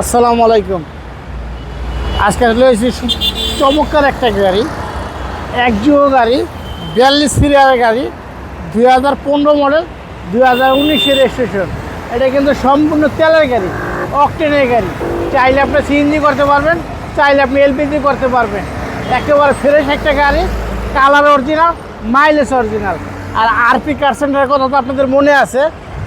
আসসালামু আলাইকুম। আজকে রয়েছে চমৎকার একটা গাড়ি। একজিও গাড়ি, বিয়াল্লিশ সিরিয়ালের গাড়ি, দুই হাজার পনেরো মডেল দুই হাজার উনিশের রেজিস্ট্রেশন এটা কিন্তু সম্পূর্ণ তেলের গাড়ি অকটেনের গাড়ি। চাইলে আপনি সিএনজি করতে পারবেন, চাইলে আপনি এলপিজি করতে পারবেন। একেবারে ফ্রেশ একটা গাড়ি কালার অরিজিনাল মাইলেজ অরিজিনাল আর আরপি কার সেন্টারের কথা তো আপনাদের মনে আছে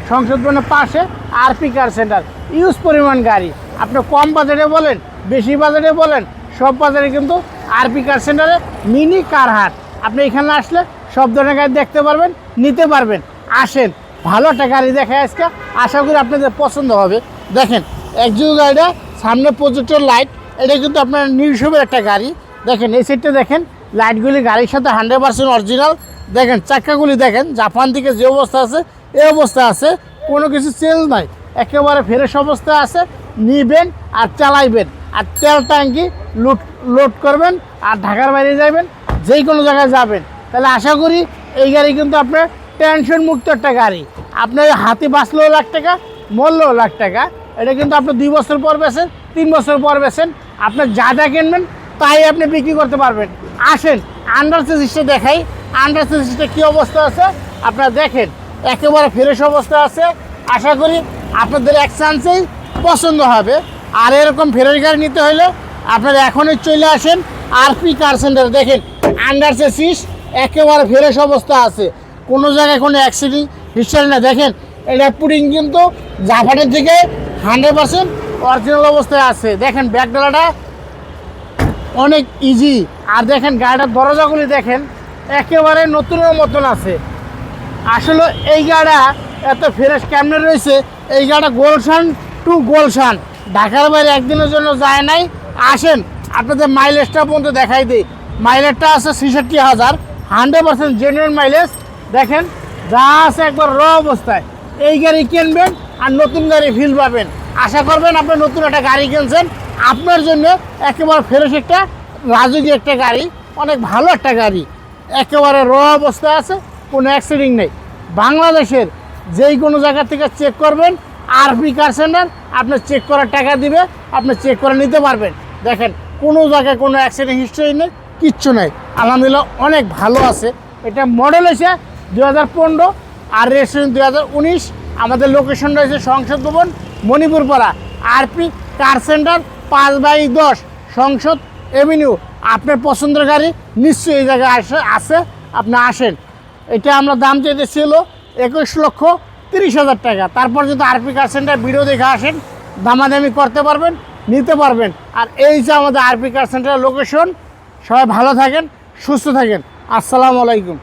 সংসদ ভবনের পাশে আরপি কার সেন্টার ইউজ পরিমাণ গাড়ি। আপনি কম বাজারে বলেন, বেশি বাজারে বলেন, সব বাজারে কিন্তু আরপি কার সেন্টারে মিনি কার হাট। আপনি এখানে আসলে সব ধরনের গাড়ি দেখতে পারবেন, নিতে পারবেন। আসেন, ভালো একটা গাড়ি দেখে আজকে আশা করি আপনাদের পছন্দ হবে। দেখেন একজু গাড়িটা, সামনে প্রজেক্টের লাইট এটা কিন্তু আপনার নিউসবের একটা গাড়ি। দেখেন, এই সাইডটা দেখেন লাইটগুলি গাড়ির সাথে হান্ড্রেড পার্সেন্ট অরিজিনাল দেখেন, চাক্কাগুলি দেখেন, জাপান থেকে যে অবস্থা আছে এই অবস্থা আছে, কোনো কিছু চেঞ্জ নাই। একেবারে ফ্রেশ অবস্থা আছে, নিবেন আর চালাইবেন। আর তেল ট্যাঙ্কি লোড লোড করবেন আর ঢাকার বাইরে যাবেন যেই কোনো জায়গায় যাবেন। তাহলে আশা করি এই গাড়ি কিন্তু আপনার টেনশন মুক্ত একটা গাড়ি। আপনার হাতে বাঁচলেও লাখ টাকা, মরলেও লাখ টাকা। এটা কিন্তু আপনি দুই বছর পর বেছেন তিন বছর পর বেছেন আপনার যা যা কিনবেন, তাই আপনি বিক্রি করতে পারবেন। আসেন আন্ডার সিস্টে দেখাই। আন্ডার সিস্টে কী অবস্থা আছে? আপনারা দেখেন, একেবারে ফ্রেশ অবস্থা আছে। আশা করি আপনাদের এক চান্সেই পছন্দ হবে। আর এরকম ফেরের গাড়ি নিতে হলে আপনারা এখনই চলে আসেন আরপি কার সেন্টার দেখেন আন্ডার সিস একেবারে ফ্রেশ অবস্থা আছে। কোনো জায়গায় কোনো অ্যাক্সিডেন্ট হিস্টারি না দেখেন, এটা পুডিং কিন্তু জাপানের থেকে হান্ড্রেড পার্সেন্ট অরিজিনাল অবস্থায় আছে। দেখেন ব্যাগডালাটা অনেক ইজি আর দেখেন, গাড়িটার দরজাগুলি দেখেন, একেবারে নতুনের মতন আছে। আসলে এই গাড়িটা এত ফ্রেশ কেমনে রয়েছে? এই গাড়িটা গোলশান টু গোলশান। ঢাকার বাইরে একদিনের জন্য যায় নাই। আসেন, আপনাদের মাইলেজটা পর্যন্ত দেখাই দিই। মাইলেজটা আছে ছেষট্টি হাজার। হান্ড্রেড পার্সেন্ট জেনুইন মাইলেজ দেখেন, যা আছে একবার র অবস্থায়। এই গাড়ি কিনবেন আর নতুন গাড়ি ফিল পাবেন। আশা করবেন আপনি নতুন একটা গাড়ি কিনছেন। আপনার জন্য একেবারে ফ্রেশ একটা, রাজকীয় একটা গাড়ি। অনেক ভালো একটা গাড়ি। একেবারে র অবস্থায় আছে, কোনো অ্যাক্সিডেন্ট নেই। বাংলাদেশের যেই কোনো জায়গা থেকে চেক করবেন আরপি কার সেন্টার আপনার চেক করার টাকা দিবে, আপনি চেক করে নিতে পারবেন। দেখেন, কোনো জায়গায় কোনো অ্যাক্সিডেন্ট হিস্ট্রি নেই, কিচ্ছু নেই। আলহামদুলিল্লাহ অনেক ভালো আছে। এটা মডেল এসে দু হাজার পনেরো আর রেস্টুরেন্ট দু হাজার উনিশ। আমাদের লোকেশন রয়েছে Sangsad Bhaban Monipuripara RP car centre পাঁচ বাই দশ, সংসদ এভিনিউ আপনার পছন্দের গাড়ি নিশ্চয়ই এই জায়গায় আসে, আছে, আপনি আসেন। এটা আমরা দাম চাইতে ছিল একুশ লক্ষ তিরিশ হাজার টাকা। তারপর যদি আরপি কার সেন্টার ভিডিও দেখে আসেন, দামাদামি করতে পারবেন, নিতে পারবেন। আর এই যে আমাদের আরপি কার সেন্টারের লোকেশন সবাই ভালো থাকেন, সুস্থ থাকেন। আসসালামু আলাইকুম।